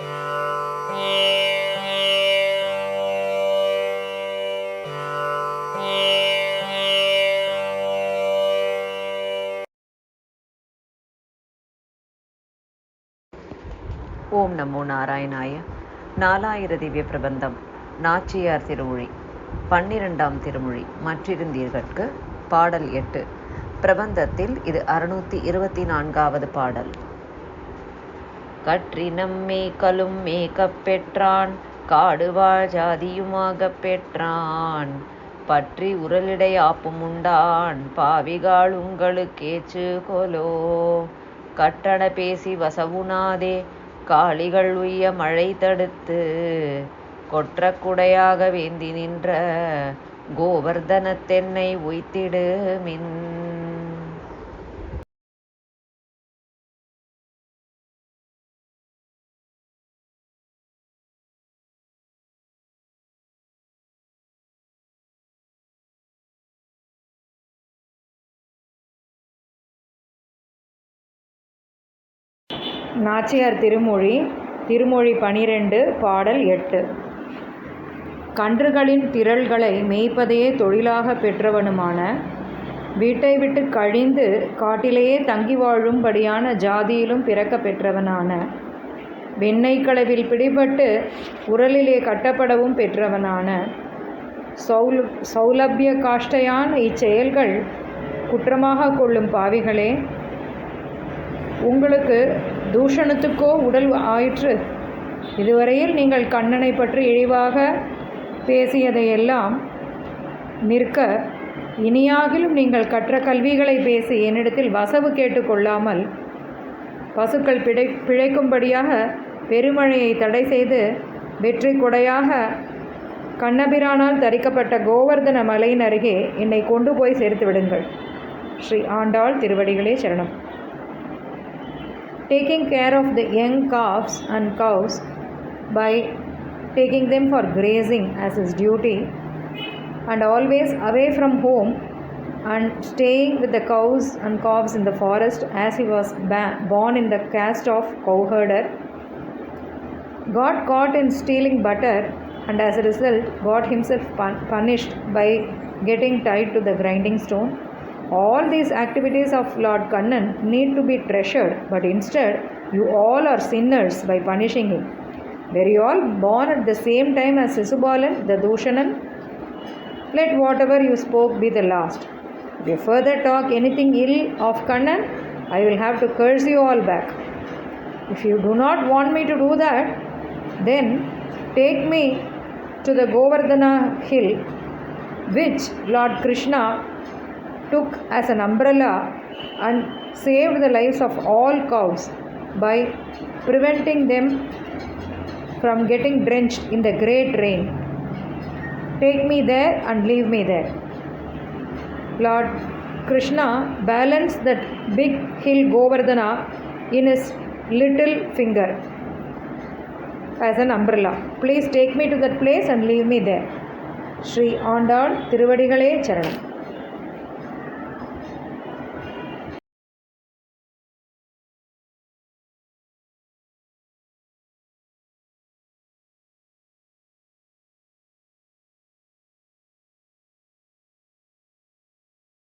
ஓம் நமோ நாராயணாய. நாலாயிர திவ்ய பிரபந்தம். நாச்சியார் திருமொழி. பன்னிரெண்டாம் திருமொழி. மற்றிருந்தீர்களுக்கு பாடல் எட்டு. பிரபந்தத்தில் இது அறுநூத்தி இருபத்தி நான்காவது பாடல். கற்றினம் மேய்க்கலும் மேய்க்கப் பெற்றான் காடுவாழ் ஜாதியுமாகப் பெற்றான். பற்றி உரலிடை ஆப்பும் உண்டான் பாவிகாள் உங்களுக்கேச்சு கொலோ. கட்டண பேசி வசவுனாதே காளிகள் உய்ய மழை தடுத்து. கொற்ற குடையாக வேந்தி நின்ற கோவர்தனத்தென்னை உய்த்திடு மின். நாச்சியார் திருமொழி திருமொழி பனிரெண்டு பாடல் எட்டு. கன்றுகளின் திரள்களை மேய்ப்பதையே தொழிலாக பெற்றவனுமான வீட்டை விட்டு கழிந்து காட்டிலேயே தங்கி வாழும்படியான ஜாதியிலும் பிறக்க பெற்றவனான வெண்ணெய் களவில் பிடிபட்டு உரலிலே கட்டப்படவும் பெற்றவனான சௌல் சௌலபிய காஷ்டையான இச்செயல்கள் குற்றமாக கொள்ளும் பாவிகளே உங்களுக்கு தூஷணத்துக்கோ உடல் ஆயிற்று. இதுவரையில் நீங்கள் கண்ணனை பற்றி இழிவாக பேசியதையெல்லாம் நிற்க இனியாகிலும் நீங்கள் கற்ற கல்விகளை பேசி என்னிடத்தில் வசவு கேட்டுக்கொள்ளாமல் பசுக்கள் பிழை பிழைக்கும்படியாக பெருமழையை தடை செய்து வெற்றி கொடையாக கண்ணபிரானால் தரிக்கப்பட்ட கோவர்தன மலையின் அருகே என்னை கொண்டு போய் சேர்த்து விடுங்கள். ஸ்ரீ ஆண்டாள் திருவடிகளே சரணம். Taking care of the young calves and cows by taking them for grazing as his duty and always away from home and staying with the cows and calves in the forest as he was ba- born in the caste of cowherder. Got caught in stealing butter and as a result got himself pun- punished by getting tied to the grinding stone all these activities of Lord Kannan need to be treasured, but instead, you all are sinners by punishing him. Were you all born at the same time as Sisubalan, the Dushanan? Let whatever you spoke be the last. If you further talk anything ill of Kannan, I will have to curse you all back. If you do not want me to do that, then take me to the Govardhana hill, which Lord Krishna took as an umbrella and saved the lives of all cows by preventing them from getting drenched in the great rain. Take me there and leave me there. Lord Krishna balanced that big hill Govardhana in his little finger as an umbrella. Please take me to that place and leave me there. Shri Andal തിരുവടികളെ ചരണം